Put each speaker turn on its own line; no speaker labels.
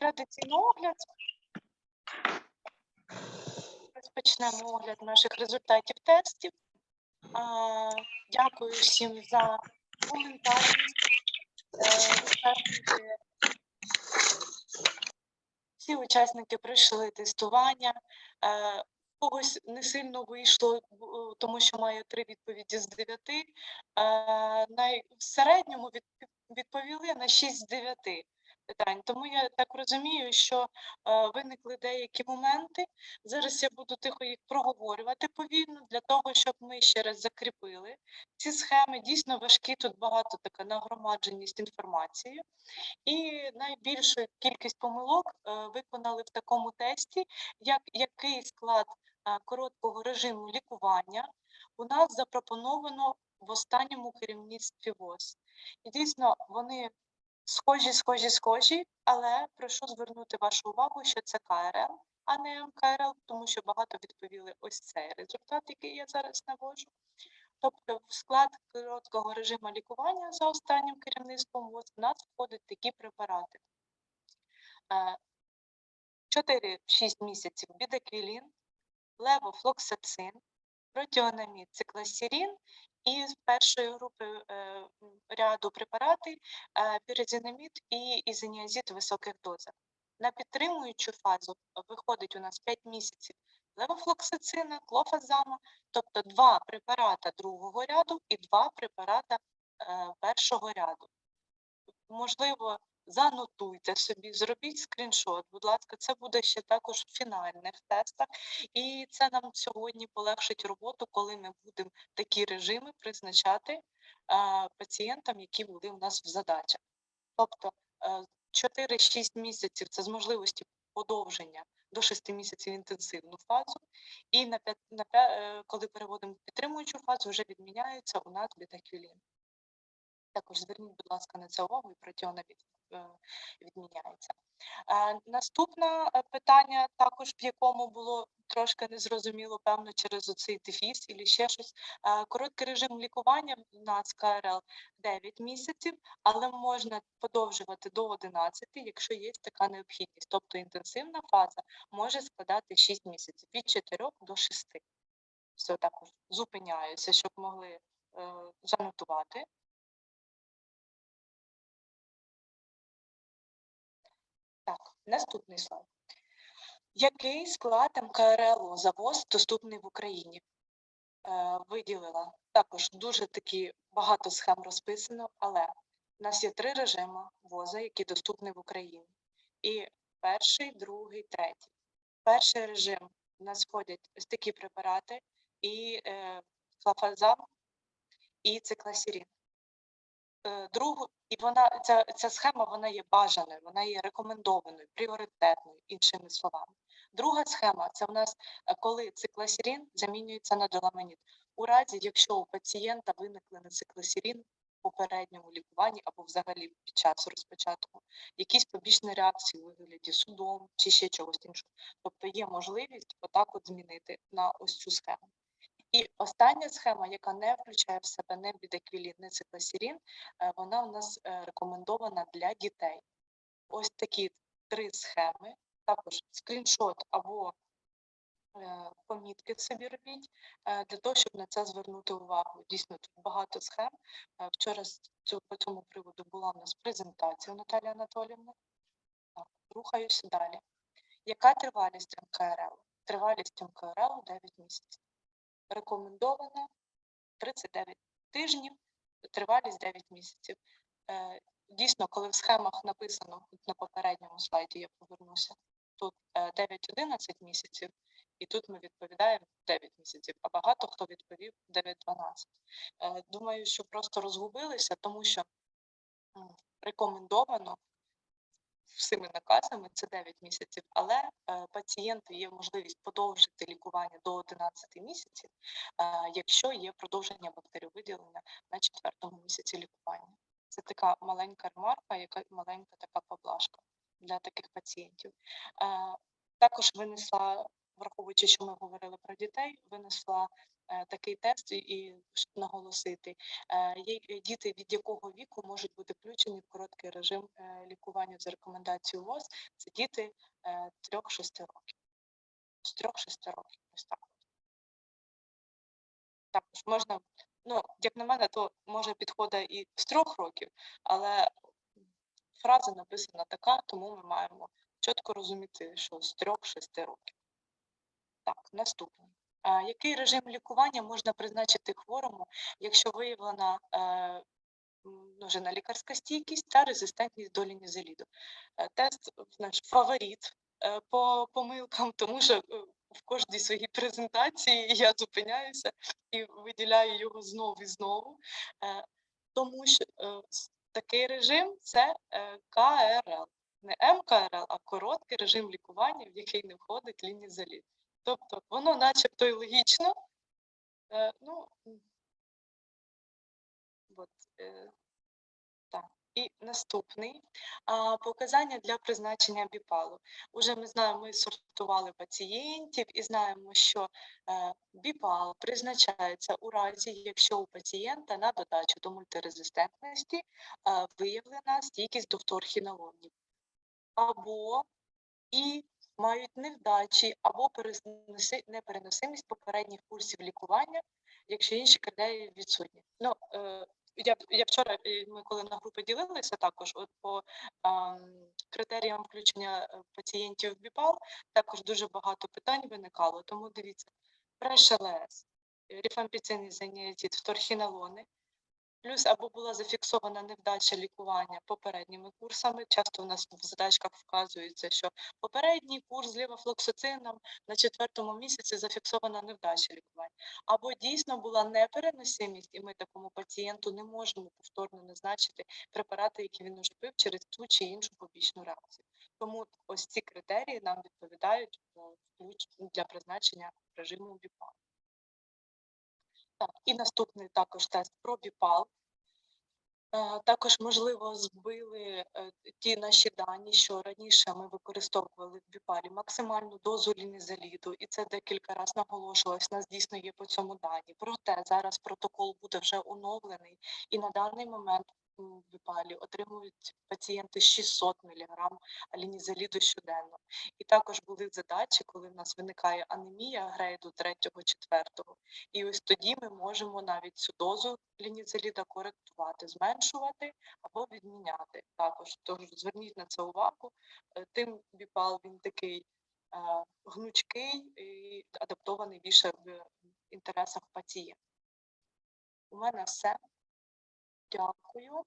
традиційний огляд. Розпочнемо огляд наших результатів тестів. Дякую всім за коментарі. Е, Всі учасники пройшли тестування. Е, Когось не сильно вийшло, тому що має три відповіді з дев'яти. Е, В середньому відповіли на 6 з 9 питань. Тому я так розумію, що е, виникли деякі моменти. Зараз я буду тихо їх проговорювати повільно для того, щоб ми ще раз закріпили ці схеми. Дійсно важкі, тут багато така нагромадженість інформації. І найбільшу кількість помилок е, виконали в такому тесті, як який склад е, короткого режиму лікування у нас запропоновано в останньому керівництві ВОЗ. І дійсно вони схожі, схожі, схожі, але прошу звернути вашу увагу, що це КРЛ, а не МКРЛ, тому що багато відповіли ось цей результат, який я зараз наводжу. Тобто в склад короткого режиму лікування за останнім керівництвом ВОЗ в нас входять такі препарати. Е, 4-6 місяців бідеквілін, левофлоксацин, протіонамід, цикласірін і з першої групи е, ряду препарати е, піридинамід і ізеніазід в високих дозах. На підтримуючу фазу виходить у нас 5 місяців левофлоксицина, клофазама, тобто два препарата другого ряду і два препарата е, першого ряду. Можливо, занотуйте собі, зробіть скріншот, будь ласка, це буде ще також фінальне в тестах, і це нам сьогодні полегшить роботу, коли ми будемо такі режими призначати е, пацієнтам, які були у нас в задачах. Тобто е, 4-6 місяців це з можливості подовження до 6 місяців інтенсивну фазу, і на, п'ят- на, п'я- е, коли переводимо підтримуючу фазу, вже відміняється у нас бітакюлін. Також зверніть, будь ласка, на це увагу і протіонавід е, відміняється. Е, Наступне е, питання, також в якому було трошки незрозуміло, певно, через оцей дефіс і ще щось. Е, Короткий режим лікування в нас КРЛ 9 місяців, але можна подовжувати до 11, якщо є така необхідність. Тобто інтенсивна фаза може складати 6 місяців від 4 до 6. Все також зупиняюся, щоб могли е, занотувати. Наступний слайд. Який склад МКРЛ завоз доступний в Україні? Е, виділила також дуже такі багато схем розписано, але в нас є три режими воза, які доступні в Україні. І перший, другий, третій. Перший режим у нас входять такі препарати, і е, флафазам, і цикласірін. Е, другу, і вона ця, ця схема вона є бажаною, вона є рекомендованою, пріоритетною, іншими словами. Друга схема це в нас е, коли цикласірін замінюється на доламанід. У разі, якщо у пацієнта виникли на цикласірін в попередньому лікуванні або взагалі під час розпочатого якісь побічні реакції у вигляді судом чи ще чогось іншого. Тобто є можливість отак от змінити на ось цю схему. І остання схема, яка не включає в себе не бідеквілін, не цикласірін, е, вона у нас е, рекомендована для дітей. Ось такі три схеми, також скріншот або е, помітки собі робіть, для того, щоб на це звернути увагу. Дійсно, тут багато схем. Вчора по цьому приводу була в нас презентація у Наталі Анатоліївни. Рухаюся далі. Яка тривалість МКРЛ? Тривалість МКРЛ 9 місяців рекомендована 39 тижнів, тривалість 9 місяців. Е, Дійсно, коли в схемах написано на попередньому слайді, я повернуся, тут е, 9-11 місяців, і тут ми відповідаємо 9 місяців, а багато хто відповів 9-12. Е, Думаю, що просто розгубилися, тому що рекомендовано всіми наказами це 9 місяців, але е, пацієнти є можливість подовжити лікування до 11 місяців, е, якщо є продовження бактеріовиділення на четвертому місяці лікування. Це така маленька ремарка, яка маленька така поблажка для таких пацієнтів. Е, також винесла, враховуючи, що ми говорили про дітей, винесла такий тест, і- щоб наголосити, е, е, діти, від якого віку можуть бути включені в короткий режим е, лікування за рекомендацією ВОЗ, це діти е, 3-6 років. З 3-6 років. Ось так. Також можна, ну, як на мене, то може підходить і з трьох років, але фраза написана така, тому ми маємо чітко розуміти, що з 3-6 років. Так, наступний. Який режим лікування можна призначити хворому, якщо виявлена е, множина лікарська стійкість та резистентність до лінізеліду? Е, Тест наш фаворит е, по помилкам, тому що в кожній своїй презентації я зупиняюся і виділяю його знову і знову, тому що такий режим це КРЛ. Не МКРЛ, а короткий режим лікування, в який не входить лінізелід. Тобто воно начебто і логічно. Е, ну, от, е, так. І наступний а, показання для призначення біпалу. Уже ми знаємо, ми сортували пацієнтів і знаємо, що е, біпал призначається у разі, якщо у пацієнта на додачу до мультирезистентності е, виявлена стійкість до вторхінолонів. Або і мають невдачі або переноси- непереносимість попередніх курсів лікування, якщо інші критерії відсутні. Ну, е, я, я вчора, е, ми коли на групи ділилися також, от по ам, критеріям включення е, пацієнтів в БІПАЛ, також дуже багато питань виникало. Тому дивіться, преш-ЛС, ріфампіцин зеніазид, вторхінолони, Плюс або була зафіксована невдача лікування попередніми курсами. Часто у нас в задачках вказується, що попередній курс з лівофлоксацином на четвертому місяці зафіксована невдача лікування. Або дійсно була непереносимість, і ми такому пацієнту не можемо повторно назначити препарати, які він уже пив через ту чи іншу побічну реакцію. Тому ось ці критерії нам відповідають е, для призначення режиму БІПА. Так, і наступний також тест про біпал. Е, Також, можливо, збили е, ті наші дані, що раніше ми використовували в біпалі максимальну дозу лінізаліду, і це декілька разів наголошувалось, нас дійсно є по цьому дані. Проте зараз протокол буде вже оновлений, і на даний момент в біпалі отримують пацієнти 600 мг лінізаліду щоденно. І також були задачі, коли в нас виникає анемія грейду 3-4, і ось тоді ми можемо навіть цю дозу лінізеліда коректувати, зменшувати або відміняти також. Тож зверніть на це увагу. Е, Тим біпал він такий е, гнучкий і адаптований більше в інтересах пацієнта. У мене все. Дякую.